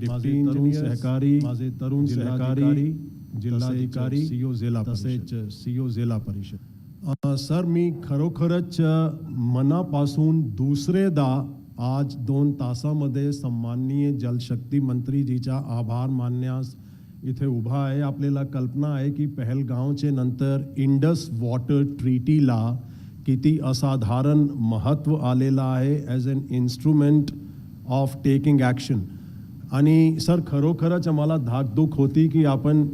Deputy तरुण engineer सहकारी माझे तरुण सहकारी जिल्हाधिकारी, सीओ जिल्हा तसेच सीओ जिल्हा परिषद. सर मी खरोखरच मनापासून दुसरेदा आज दोन तासामध्ये सन्माननीय जलशक्ती मंत्रीजीचा आभार मानण्यास इथे उभा आहे. आपल्याला कल्पना आहे की पहलगावचे नंतर इंडस वॉटर ट्रीटीला किती असाधारण महत्त्व आलेलं आहे as an instrument of taking action आणि सर खरोखरच आम्हाला धाकधूक होती की आपण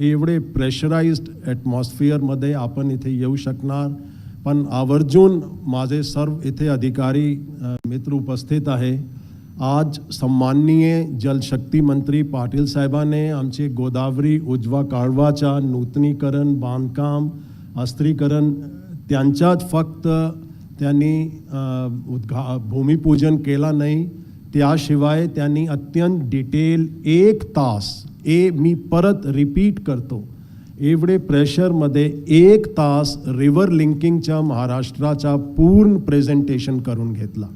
एवढे प्रेशराइज्ड ॲटमॉस्फिअरमध्ये आपण इथे येऊ शकणार. पण आवर्जून माझे सर्व इथे अधिकारी मित्र उपस्थित आहे. आज सन्माननीय जलशक्ती मंत्री पाटील साहेबाने आमचे गोदावरी उजवा काळवाच्या नूतनीकरण बांधकाम अस्त्रीकरण त्यांच्यात फक्त त्यांनी उद्घा भूमिपूजन केला नाही त्याशिवाय त्यांनी अत्यंत डिटेल एक तास ए मी परत रिपीट करतो. एवढे प्रेशरमध्ये एक तास रिव्हर लिंकिंगच्या महाराष्ट्राचा पूर्ण प्रेझेंटेशन करून घेतला.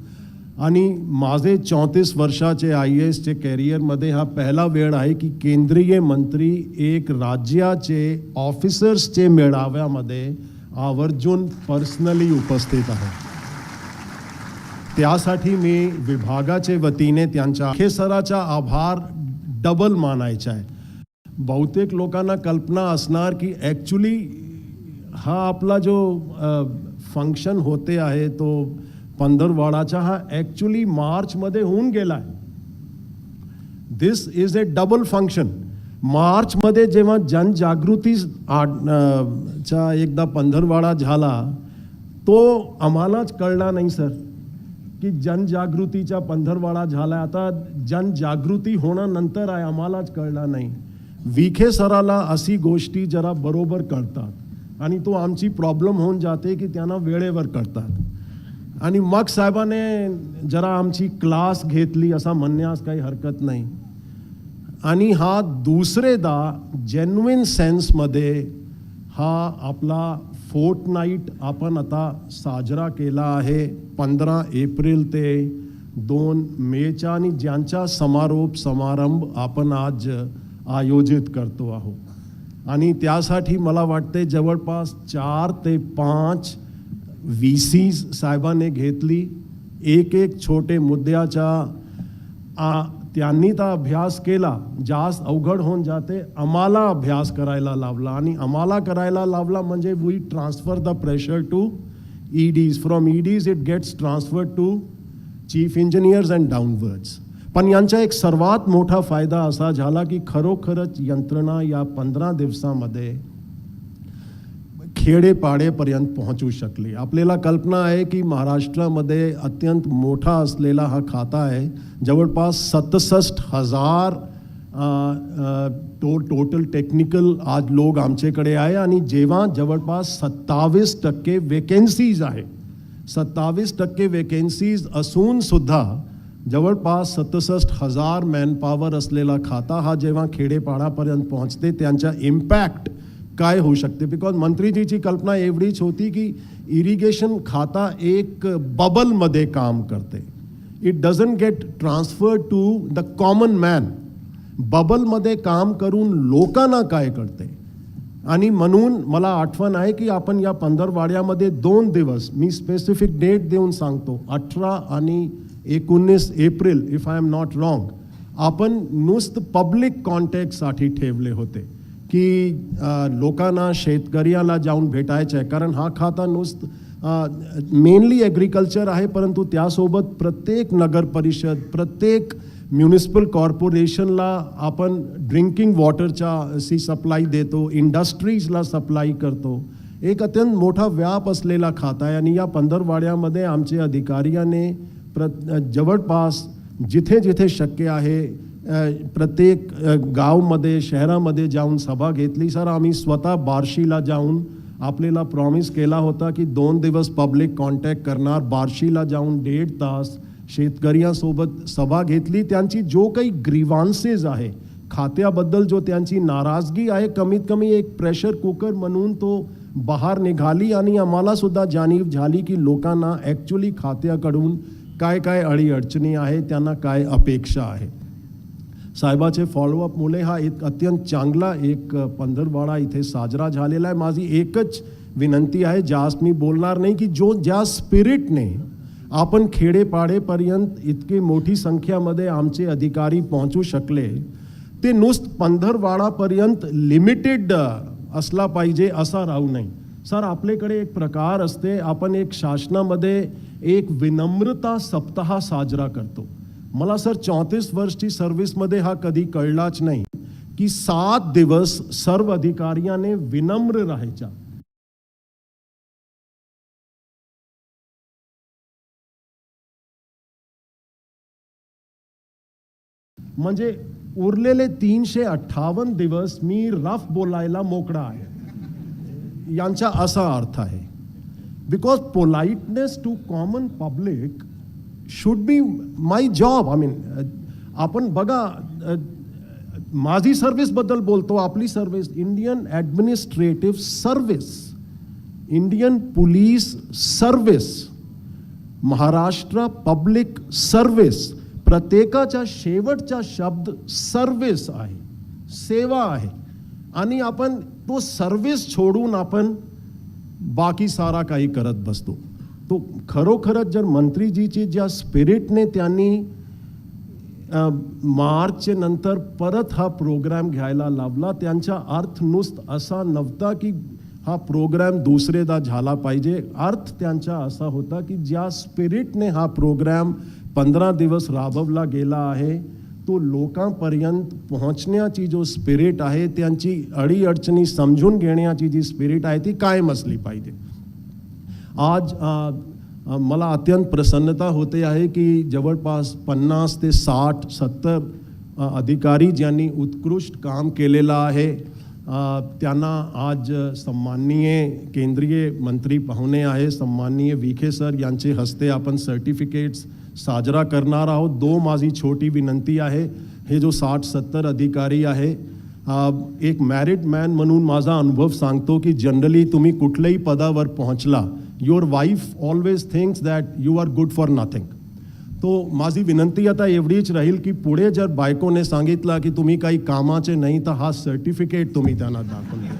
आणि माझे चौतीस वर्षाचे आय ए एसचे कॅरियरमध्ये हा पहिला वेळ आहे की केंद्रीय मंत्री एक राज्याचे ऑफिसर्सचे मेळाव्यामध्ये आवर्जून पर्सनली उपस्थित आहे त्यासाठी मी विभागाचे वतीने त्यांच्या हे सराचा आभार डबल मानायचा आहे. बहुतेक लोकांना कल्पना असणार की ॲक्च्युली हा आपला जो फंक्शन होते आहे तो पंधरवाडाचा हा ॲक्च्युली मार्चमध्ये होऊन गेला आहे. This is a double function मार्चमध्ये जेव्हा जनजागृती चा एकदा पंधरवाडा झाला तो आम्हालाच कळला नाही सर की जनजागृतीचा पंधरवाडा झाला आता जनजागृती होणं नंतर आहे आम्हालाच कळला नाही. विखे सराला अशी गोष्टी जरा बरोबर कळतात. आणि तो आमची प्रॉब्लेम होऊन जाते की त्यांना वेळेवर कळतात. आणि मग साहेबाने जरा आमची क्लास घेतली असा म्हणण्यास काही हरकत नाही. आणि हा दुसरेदा जेन्युइन सेन्समध्ये हा आपला फोर्ट नाईट आपण आता साजरा केला आहे पंधरा एप्रिल ते दोन मेचा आणि ज्यांचा समारोप समारंभ आपण आज आयोजित करतो आहोत. आणि त्यासाठी मला वाटते जवळपास चार ते पाच व्ही सीज साहेबाने घेतली. एक एक छोटे मुद्द्याच्या आ, त्यांनी तर अभ्यास केला जास्त अवघड होऊन जाते आम्हाला अभ्यास करायला लावला. आणि आम्हाला करायला लावला म्हणजे we transfer the pressure to E Ds from E Ds it gets transfer to chief engineers and downwards पण यांचा एक सर्वात मोठा फायदा असा झाला की खरोखरच यंत्रणा या पंधरा दिवसामध्ये खेडेपाडेपर्यंत पोहोचू शकली. आपल्याला कल्पना आहे की महाराष्ट्रामध्ये अत्यंत मोठा असलेला हा खाता आहे. जवळपास सदुसष्ट हजार तो टो टोटल टेक्निकल आज लोक आमच्याकडे आहे आणि जेव्हा जवळपास सत्तावीस टक्के वेकेन्सीज आहे. सत्तावीस टक्के वेकेन्सीज असूनसुद्धा जवळपास सदुसष्ट हजार मॅनपॉवर असलेला खाता हा जेव्हा खेडेपाडापर्यंत पोहोचते त्यांचा इम्पॅक्ट काय होऊ शकते बिकॉज मंत्रीजीची कल्पना एवढीच होती की इरिगेशन खाता एक बबलमध्ये काम करते। It doesn't get transfer to the common man बबलमध्ये काम करून लोकांना काय कळते आणि म्हणून मला आठवण आहे की आपण या पंधरवाड्यामध्ये दोन दिवस मी स्पेसिफिक डेट देऊन सांगतो अठरा आणि एकोणीस April if I am not wrong आपण नुसतं पब्लिक कॉन्टॅक्टसाठी ठेवले होते। की लोकांना शेतकऱ्याला जाऊन भेटायचं आहे कारण हा खाता नुसतं मेनली ॲग्रिकल्चर आहे परंतु त्यासोबत प्रत्येक नगर परिषद प्रत्येक म्युनिसिपल कॉर्पोरेशनला आपण ड्रिंकिंग वॉटरच्या सी सप्लाय देतो इंडस्ट्रीजला सप्लाय करतो. एक अत्यंत मोठा व्याप असलेला खाता आहे. आणि या पंधरवाड्यामध्ये आमचे अधिकाऱ्याने प्र जवळपास जिथे जिथे शक्य आहे प्रत्येक गावमध्ये शहरामध्ये जाऊन सभा घेतली. सर आम्ही स्वतः बार्शीला जाऊन आपल्याला प्रॉमिस केला होता की दोन दिवस पब्लिक कॉन्टॅक्ट करणार. बार्शीला जाऊन दीड तास शेतकऱ्यांसोबत सभा घेतली. त्यांची जो काही ग्रीवान्सेस आहे खात्याबद्दल जो त्यांची नाराजगी आहे कमीत कमी एक प्रेशर कुकर म्हणून तो बाहेर निघाली आणि आम्हालासुद्धा जाणीव झाली की लोकांना ॲक्च्युली खात्याकडून काय काय अडीअडचणी आहे त्यांना काय अपेक्षा आहे. साहेबाचे फॉलोअपमुळे हा एक अत्यंत चांगला एक पंधरवाडा इथे साजरा झालेला आहे. माझी एकच विनंती आहे ज्यास मी बोलणार नाही की जो ज्या स्पिरिटने आपण खेडेपाडेपर्यंत इतकी मोठी संख्यामध्ये आमचे अधिकारी पोहोचू शकले ते नुसत पंधरवाडापर्यंत लिमिटेड असला पाहिजे असा राहू नये. सर आपल्याकडे एक प्रकार असते आपण एक शासनामध्ये एक विनम्रता सप्ताह साजरा करतो. मला सर चौतीस वर्षची सर्व्हिसमध्ये हा कधी कळलाच नाही की सात दिवस सर्व अधिकाऱ्याने विनम्र राहायच्या. म्हणजे उरलेले तीनशे अठ्ठावन्न दिवस मी रफ बोलायला मोकळा आहे. यांचा असा अर्थ आहे. Because politeness to common public should be my job I mean आपण बघा माझी सर्व्हिसबद्दल बोलतो आपली service Indian administrative service Indian police service Maharashtra public service प्रत्येकाचा शेवटचा शब्द सर्व्हिस आहे सेवा आहे. आणि आपण तो सर्व्हिस सोडून आपण बाकी सारा काही करत बसतो. तो खरोखरच जर मंत्रीजीची ज्या स्पिरिटने त्यांनी मार्चनंतर नंतर परत हा प्रोग्राम घ्यायला लावला त्यांचा अर्थ नुसत असा नव्हता की हा प्रोग्राम दुसरेदा झाला पाहिजे. अर्थ त्यांचा असा होता की ज्या स्पिरिटने हा प्रोग्राम पंधरा दिवस राबवला गेला आहे तो लोकांपर्यंत पोहोचण्याची जो स्पिरिट आहे त्यांची अडीअडचणी समजून घेण्याची जी स्पिरिट आहे ती कायम असली पाहिजे. आज मला अत्यंत प्रसन्नता होते आहे की जवळपास पन्नास ते साठ सत्तर अधिकारी ज्यांनी उत्कृष्ट काम केलेलं आहे त्यांना आज सन्माननीय केंद्रीय मंत्री पाहुणे आहे सन्माननीय विखे सर यांचे हस्ते आपण सर्टिफिकेट्स साजरा करणार आहोत. दो माझी छोटी विनंती आहे हे जो साठ सत्तर अधिकारी आहे एक मॅरिड मॅन म्हणून माझा अनुभव सांगतो की जनरली तुम्ही कुठल्याही पदावर पोहोचला your wife always thinks that you are good for nothing तो माझी विनंती आता एवढीच राहील की पुढे जर बायकोने सांगितलं की तुम्ही काही कामाचे नाही तर हा सर्टिफिकेट तुम्ही त्यांना दाखवून द्या.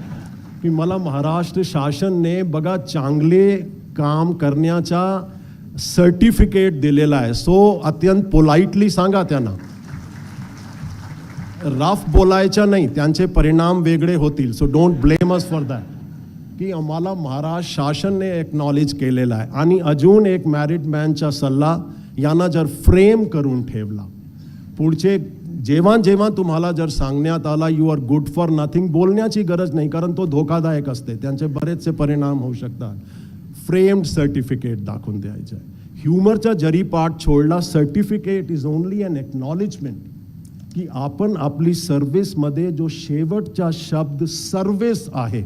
की मला महाराष्ट्र शासनने बघा चांगले काम करण्याचा सर्टिफिकेट दिलेला आहे. सो अत्यंत पोलाइटली सांगा त्यांना. रफ बोलायच्या नाही त्यांचे परिणाम वेगळे होतील. So don't blame us for that की आम्हाला महाराष्ट्र शासनने एक्नॉलेज केलेला आहे. आणि अजून एक मॅरिड मॅनचा सल्ला यांना जर फ्रेम करून ठेवला. पुढचे जेव्हा जेव्हा तुम्हाला जर सांगण्यात आला you are good for nothing बोलण्याची गरज नाही कारण तो धोकादायक असते. त्यांचे बरेचसे परिणाम होऊ शकतात. फ्रेम्ड सर्टिफिकेट दाखवून द्यायचं. आहे ह्युमरचा जरी पाठ छोडला certificate is only an acknowledgement की आपण आपली सर्व्हिसमध्ये जो शेवटचा शब्द सर्व्हिस आहे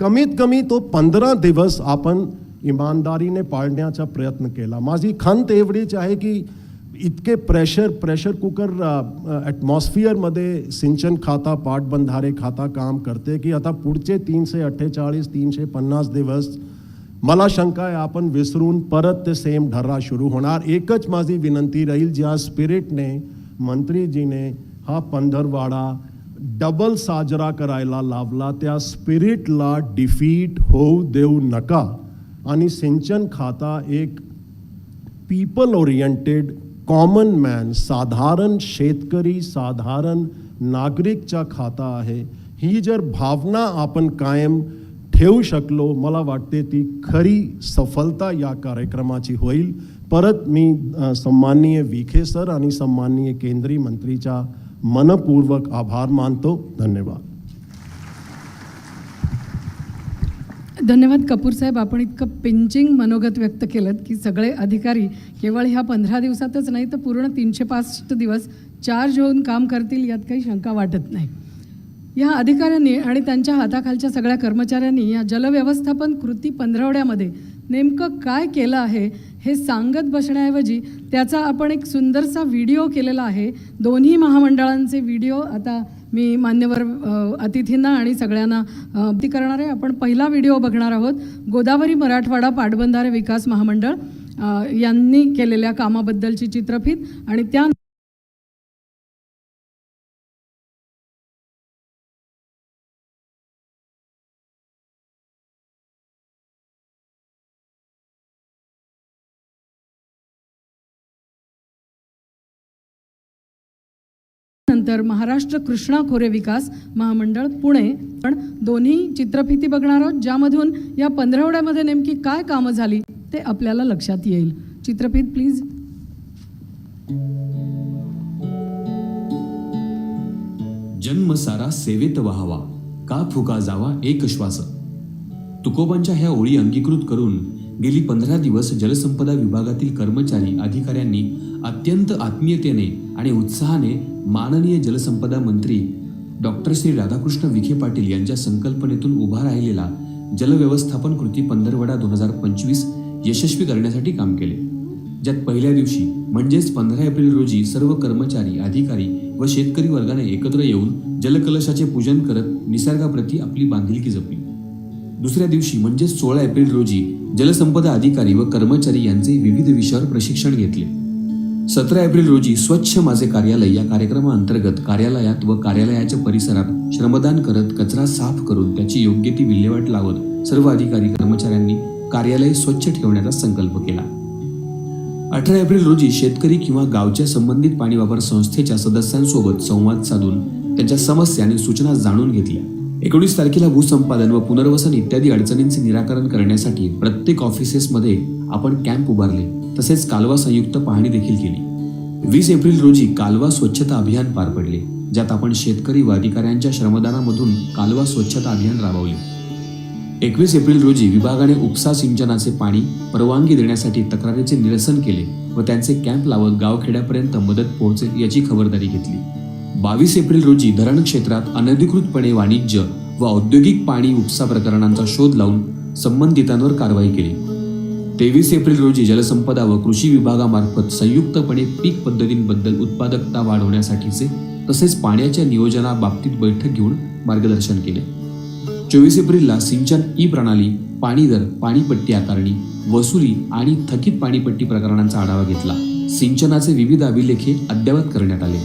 कमीत कमी तो पंधरा दिवस आपण इमानदारीने पाळण्याचा प्रयत्न केला. माझी खंत एवढीच आहे की इतके प्रेशर प्रेशर कुकर ॲटमॉस्फिअरमध्ये सिंचन खाता पाटबंधारे खाता काम करते की आता पुढचे तीनशे अठ्ठेचाळीस तीनशे पन्नास दिवस मला शंका आहे आपण विसरून परत ते सेम ढर्रा सुरू होणार. एकच माझी विनंती राहील ज्या स्पिरिटने मंत्रीजीने हा पंधरवाडा डबल साजरा करायला लावला त्या स्पिरिटला डिफीट होऊ देऊ नका. आणि सिंचन खाता एक पीपल ओरिएंटेड कॉमन मॅन साधारण शेतकरी साधारण नागरिकचा खाता आहे. ही जर भावना आपण कायम ठेवू शकलो मला वाटते ती खरी सफलता या कार्यक्रमाची होईल. परत मी सन्माननीय विखे सर आणि सन्माननीय केंद्रीय मंत्रीच्या मनपूर्वक आभार मानतो. धन्यवाद. धन्यवाद कपूर साहेब. आपण इतकं पिंचिंग मनोगत व्यक्त केलं की सगळे अधिकारी केवळ ह्या पंधरा दिवसातच नाही तर पूर्ण तीनशे पासष्ट दिवस चार्ज होऊन काम करतील यात काही शंका वाटत नाही. या अधिकाऱ्यांनी आणि त्यांच्या हाताखालच्या सगळ्या कर्मचाऱ्यांनी या जलव्यवस्थापन कृती पंधरवड्यामध्ये नेमकं काय केलं आहे हे सांगत बसण्याऐवजी त्याचा आपण एक सुंदरसा व्हिडिओ केलेला आहे. दोन्ही महामंडळांचे व्हिडिओ आता मी मान्यवर अतिथींना आणि सगळ्यांना ती करणार आहे. आपण पहिला व्हिडिओ बघणार आहोत. गोदावरी मराठवाडा पाटबंधारे विकास महामंडळ यांनी केलेल्या कामाबद्दलची चित्रफित आणि त्या तर महाराष्ट्र कृष्णा खोरे विकास महामंडळ पुणे. पण दोन्ही चित्रफिती बघणार आहोत ज्यामधून या पंधरवड्यामध्ये नेमकी काय कामं झाली ते आपल्याला लक्षात येईल. चित्रफित प्लीज. जन्म सारा सेवेत व्हावा का फुका जावा एक श्वास. तुकोबांच्या ह्या ओळी अंगीकृत करून गेली पंधरा दिवस जलसंपदा विभागातील कर्मचारी अधिकाऱ्यांनी अत्यंत आत्मीयतेने आणि उत्साहाने माननीय जलसंपदा मंत्री डॉक्टर श्री राधाकृष्ण विखे पाटील यांच्या संकल्पनेतून उभा राहिलेला जलव्यवस्थापन कृती पंधरवडा दोन हजार पंचवीस यशस्वी करण्यासाठी काम केले. ज्यात पहिल्या दिवशी म्हणजेच पंधरा एप्रिल रोजी सर्व कर्मचारी अधिकारी व शेतकरी वर्गाने एकत्र येऊन जलकलशाचे पूजन करत निसर्गाप्रती आपली बांधिलकी जपली. दुसऱ्या दिवशी म्हणजेच सोळा एप्रिल रोजी जलसंपदा अधिकारी व कर्मचारी यांचे विविध विषयावर प्रशिक्षण घेतले. सतरा एप्रिल रोजी स्वच्छ माझे कार्यालय या कार्यक्रमाअंतर्गत कार्यालयात व कार्यालयाच्या परिसरात श्रमदान करत कचरा साफ करून त्याची योग्य ती विल्हेवाट लावत सर्व अधिकारी कर्मचाऱ्यांनी कार्यालय स्वच्छ ठेवण्याचा संकल्प केला. अठरा एप्रिल रोजी शेतकरी किंवा गावच्या संबंधित पाणी वापर संस्थेच्या सदस्यांसोबत संवाद साधून त्यांच्या समस्या आणि सूचना जाणून घेतल्या. एकोणीस तारखेला भूसंपादन व पुनर्वसन इत्यादी अडचणींचे निराकरण करण्यासाठी प्रत्येक ऑफिसेसमध्ये आपण कॅम्प उभारले. तसेच कालवा संयुक्त पाहणी देखील केली. वीस एप्रिल रोजी कालवा स्वच्छता अभियान पार पडले ज्यात आपण शेतकरी व अधिकाऱ्यांच्या श्रमदानामधून कालवा स्वच्छता अभियान राबवले. एकवीस एप्रिल रोजी विभागाने उपसा सिंचनाचे पाणी परवानगी देण्यासाठी तक्रारीचे निरसन केले व त्यांचे कॅम्प लावत गावखेड्यापर्यंत मदत पोहोचेल याची खबरदारी घेतली. बावीस एप्रिल रोजी धरण क्षेत्रात अनधिकृतपणे वाणिज्य व औद्योगिक पाणी उपसा प्रकरणांचा शोध लावून संबंधितांवर कारवाई केली. तेवीस एप्रिल रोजी जलसंपदा व कृषी विभागामार्फत संयुक्तपणे पीक पद्धतींबद्दल उत्पादकता वाढवण्यासाठीचे तसेच पाण्याच्या नियोजनाबाबतीत बैठक घेऊन मार्गदर्शन केले. चोवीस एप्रिलला सिंचन ई प्रणाली पाणी दर पाणीपट्टी आकारणी वसुली आणि थकीत पाणीपट्टी प्रकरणांचा आढावा घेतला. सिंचनाचे विविध अभिलेखे अद्ययावत करण्यात आले.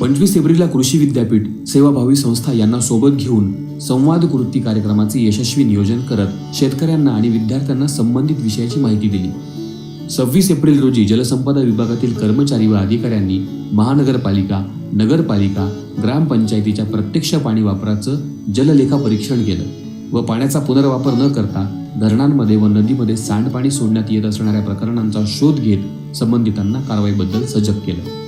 पंचवीस एप्रिलला कृषी विद्यापीठ सेवाभावी संस्था यांना सोबत घेऊन संवाद कृती कार्यक्रमाचे यशस्वी नियोजन करत शेतकऱ्यांना आणि विद्यार्थ्यांना संबंधित विषयाची माहिती दिली. सव्वीस एप्रिल रोजी जलसंपदा विभागातील कर्मचारी व अधिकाऱ्यांनी महानगरपालिका नगरपालिका ग्रामपंचायतीच्या प्रत्यक्ष पाणी वापराचं जललेखा परीक्षण केलं व पाण्याचा पुनर्वापर न करता धरणांमध्ये व नदीमध्ये सांडपाणी सोडण्यात येत असणाऱ्या प्रकरणांचा शोध घेत संबंधितांना कारवाईबद्दल सजग केलं.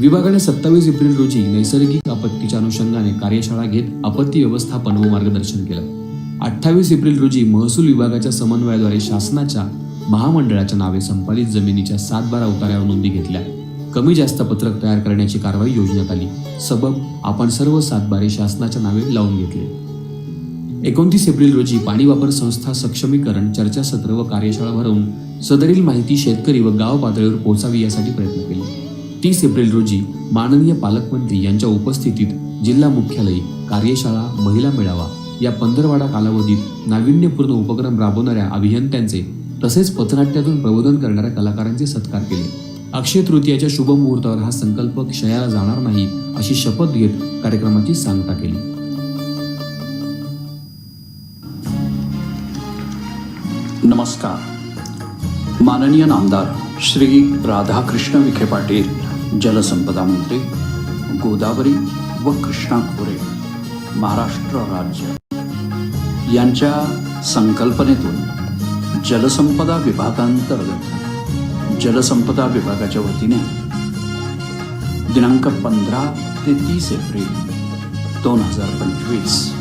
विभागाने सत्तावीस एप्रिल रोजी नैसर्गिक आपत्तीच्या अनुषंगाने कार्यशाळा घेत आपत्ती व्यवस्थापन व मार्गदर्शन केलं. अठ्ठावीस एप्रिल रोजी महसूल विभागाच्या समन्वयाद्वारे शासनाच्या महामंडळाच्या नावे संपादित जमिनीच्या सात बारा उतार्यावर नोंदी घेतल्या. कमी जास्त पत्रक तयार करण्याची कारवाई योजण्यात आली. सबब आपण सर्व सातबारे शासनाच्या नावे लावून घेतले. एकोणतीस एप्रिल रोजी पाणी वापर संस्था सक्षमीकरण चर्चासत्र व कार्यशाळा भरवून सदरील माहिती शेतकरी व गाव पातळीवर पोहोचावी यासाठी प्रयत्न केले. तीस एप्रिल रोजी माननीय पालकमंत्री यांच्या उपस्थितीत जिल्हा मुख्यालय कार्यशाळा महिला मेळावा या पंधरवाडा कालावधीत नाविन्यपूर्ण उपक्रम राबवणाऱ्या अभियंत्यांचे तसेच पथनाट्यातून प्रबोधन करणाऱ्या कलाकारांचे सत्कार केले. अक्षय तृतीयाच्या शुभ मुहूर्तावर हा संकल्प क्षयाला जाणार नाही अशी शपथ घेत कार्यक्रमाची सांगता केली. नमस्कार. माननीय नामदार श्री राधाकृष्ण विखे पाटील जलसंपदा मंत्री गोदावरी व कृष्णा खोरे महाराष्ट्र राज्य. यांच्या संकल्पनेतून जलसंपदा विभागांतर्गत जलसंपदा विभागाच्या वतीने दिनांक पंधरा ते तीस एप्रिल दोन हजार पंचवीस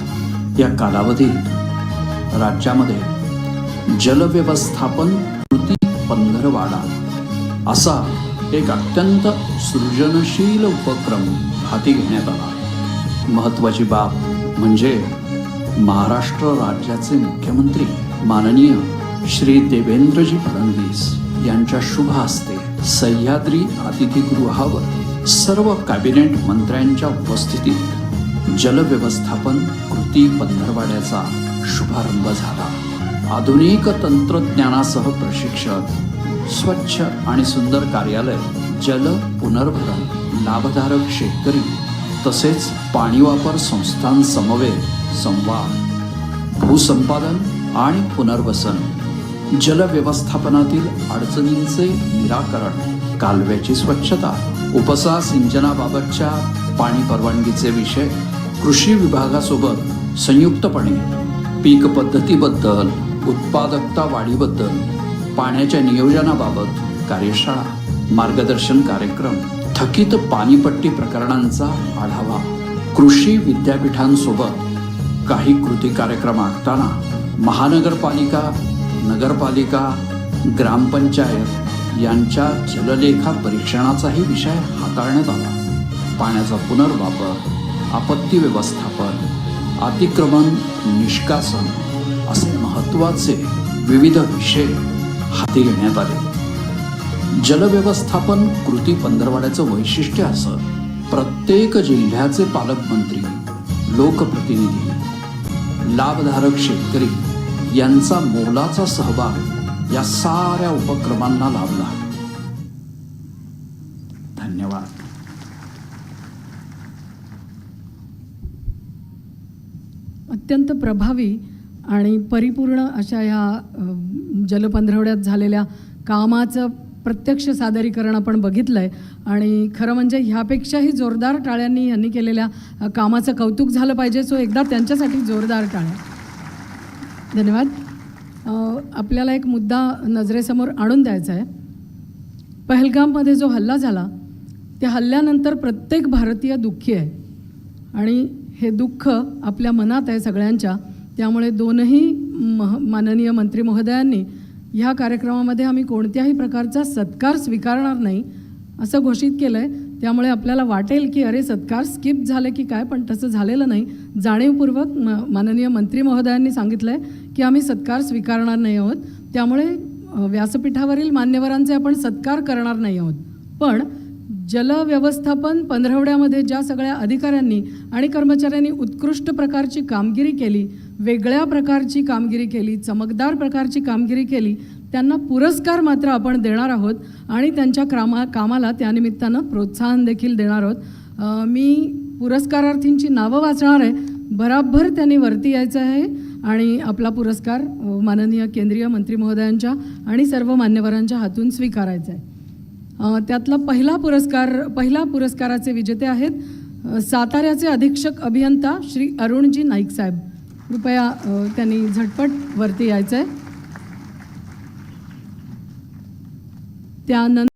या कालावधीत राज्यामध्ये जलव्यवस्थापन कृती पंधरवाडा असा एक अत्यंत सृजनशील उपक्रम हाती घेण्यात आला. महत्त्वाची बाब म्हणजे महाराष्ट्र राज्याचे मुख्यमंत्री माननीय श्री देवेंद्रजी फडणवीस यांच्या शुभ हस्ते सह्याद्री अतिथीगृहावर सर्व कॅबिनेट मंत्र्यांच्या उपस्थितीत जलव्यवस्थापन कृती पंधरवाड्याचा शुभारंभ झाला. आधुनिक तंत्रज्ञानासह प्रशिक्षक स्वच्छ आणि सुंदर कार्यालय जल पुनर्भरण लाभधारक शेतकरी तसेच पाणी वापर संस्थांसमवेत संवाद भूसंपादन आणि पुनर्वसन जलव्यवस्थापनातील अडचणींचे निराकरण कालव्याची स्वच्छता उपसा सिंचनाबाबतच्या पाणी परवानगीचे विषय कृषी विभागासोबत संयुक्तपणे पीक पद्धतीबद्दल उत्पादकता वाढीबद्दल पाण्याच्या नियोजनाबाबत कार्यशाळा मार्गदर्शन कार्यक्रम थकीत पाणीपट्टी प्रकरणांचा आढावा कृषी विद्यापीठांसोबत काही कृती कार्यक्रम आखताना महानगरपालिका नगरपालिका ग्रामपंचायत यांच्या जललेखा परीक्षणाचाही विषय हाताळण्यात आला. पाण्याचा पुनर्वापर आपत्ती व्यवस्थापन अतिक्रमण निष्कासन असे महत्त्वाचे विविध विषय हाती घेण्यात आले. जलव्यवस्थापन कृती पंधरवाड्याचं वैशिष्ट्य असं प्रत्येक जिल्ह्याचे पालकमंत्री लोकप्रतिनिधी लाभधारक शेतकरी यांचा मोलाचा सहभाग या साऱ्या उपक्रमांना लाभला. धन्यवाद. अत्यंत प्रभावी आणि परिपूर्ण अशा ह्या जलपंधरवड्यात झालेल्या कामाचं प्रत्यक्ष सादरीकरण आपण बघितलं आहे आणि खरं म्हणजे ह्यापेक्षाही जोरदार टाळ्यांनी यांनी केलेल्या कामाचं कौतुक झालं पाहिजे. सो एकदा त्यांच्यासाठी जोरदार टाळ्या. धन्यवाद. आपल्याला एक मुद्दा नजरेसमोर आणून द्यायचा आहे. पहलगाममध्ये जो हल्ला झाला त्या हल्ल्यानंतर प्रत्येक भारतीय दुःखी आहे. आणि हे दुःख आपल्या मनात आहे सगळ्यांच्या. त्यामुळे दोनही मह माननीय मंत्री महोदयांनी ह्या कार्यक्रमामध्ये आम्ही कोणत्याही प्रकारचा सत्कार स्वीकारणार नाही असं घोषित केलं आहे त्यामुळे आपल्याला वाटेल की अरे सत्कार स्किप झाले की काय पण तसं झालेलं नाही. जाणीवपूर्वक म माननीय मंत्री महोदयांनी सांगितलं आहे की आम्ही सत्कार स्वीकारणार नाही आहोत. त्यामुळे व्यासपीठावरील मान्यवरांचे आपण सत्कार करणार नाही आहोत. पण जलव्यवस्थापन पंधरवड्यामध्ये ज्या सगळ्या अधिकाऱ्यांनी आणि कर्मचाऱ्यांनी उत्कृष्ट प्रकारची कामगिरी केली वेगळ्या प्रकारची कामगिरी केली चमकदार प्रकारची कामगिरी केली त्यांना पुरस्कार मात्र आपण देणार आहोत आणि त्यांच्या क्रामा कामाला त्यानिमित्तानं प्रोत्साहन देखील देणार आहोत. मी पुरस्कारार्थींची नावं वाचणार आहे. बराबर त्यांनी वरती यायचं आहे आणि आपला पुरस्कार माननीय केंद्रीय मंत्री महोदयांच्या आणि सर्व मान्यवरांच्या हातून स्वीकारायचा आहे. त्यातला पहिला पुरस्कार पहिला पुरस्काराचे विजेते आहेत साताऱ्याचे अधीक्षक अभियंता श्री अरुणजी नाईक साहेब. कृपया त्यांनी झटपट वरती यायचं आहे त्यानंतर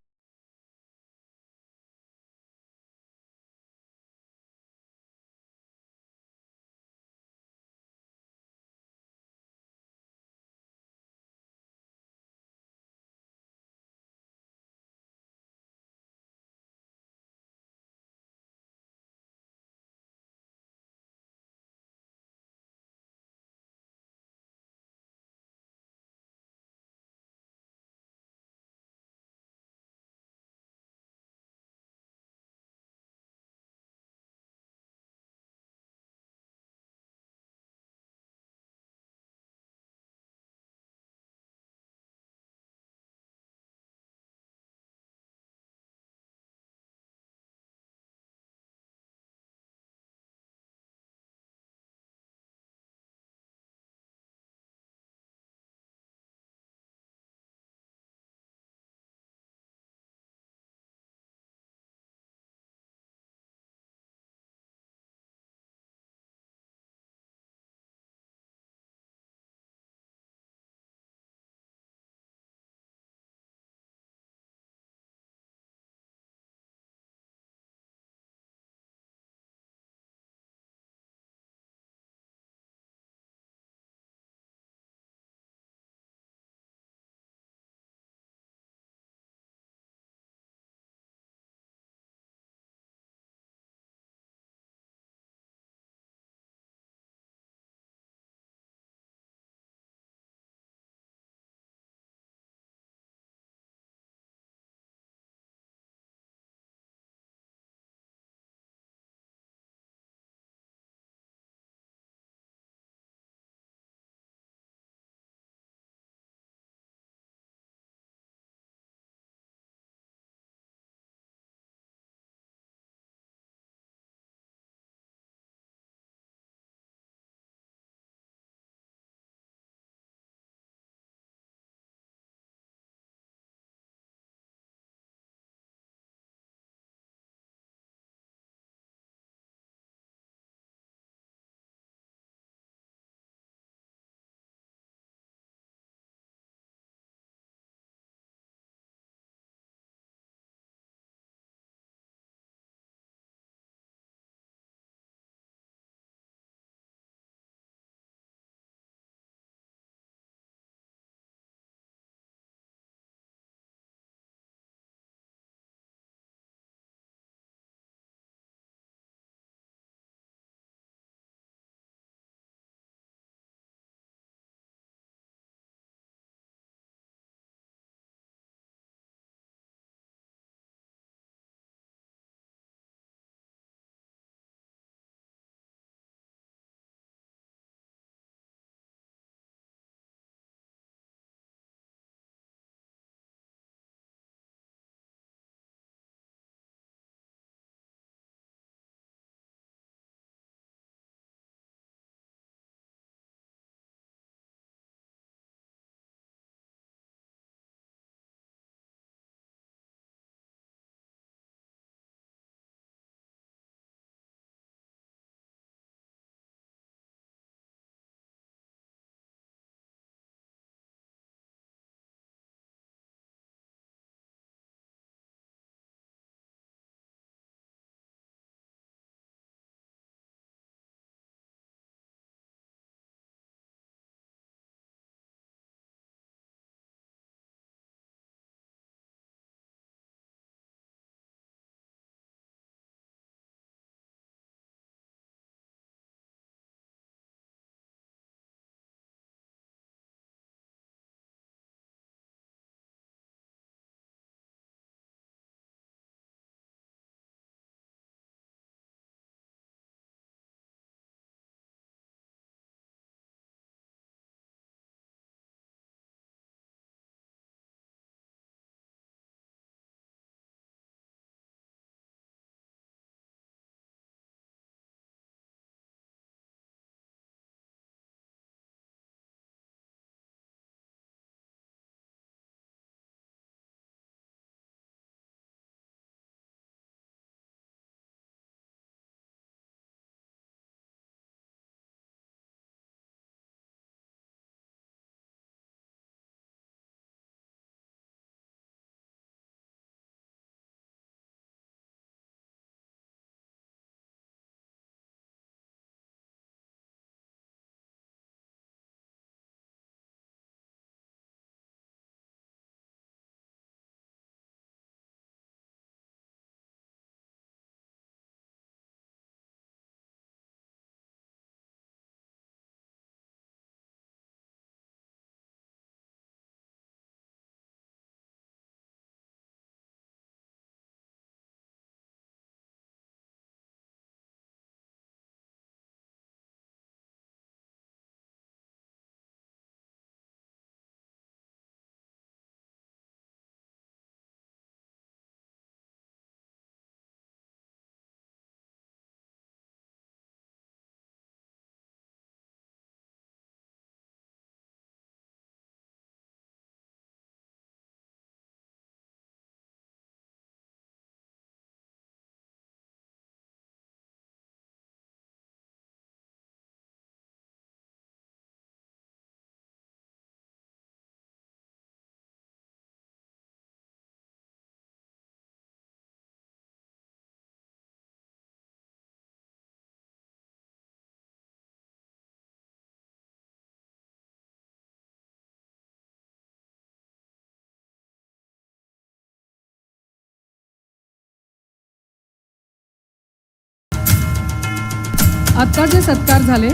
आत्ता जे सत्कार झाले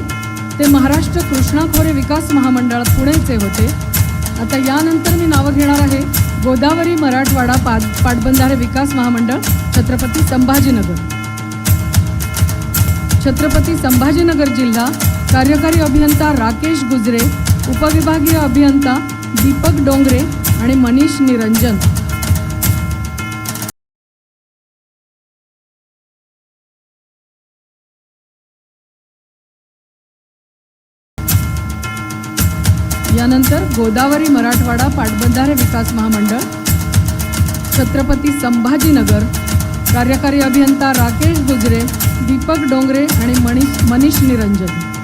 ते महाराष्ट्र कृष्णा खोरे विकास महामंडळ पुणेचे होते. आता यानंतर मी नावं घेणार आहे गोदावरी मराठवाडा पाट पाटबंधारे विकास महामंडळ छत्रपती संभाजीनगर. छत्रपती संभाजीनगर जिल्हा कार्यकारी अभियंता राकेश गुजरे उपविभागीय अभियंता दीपक डोंगरे आणि मनीष निरंजन. गोदावरी मराठवाडा पाटबंधारे विकास महामंडळ छत्रपती संभाजीनगर कार्यकारी अभियंता राकेश गुजरे दीपक डोंगरे आणि मनीष मनीष निरंजन.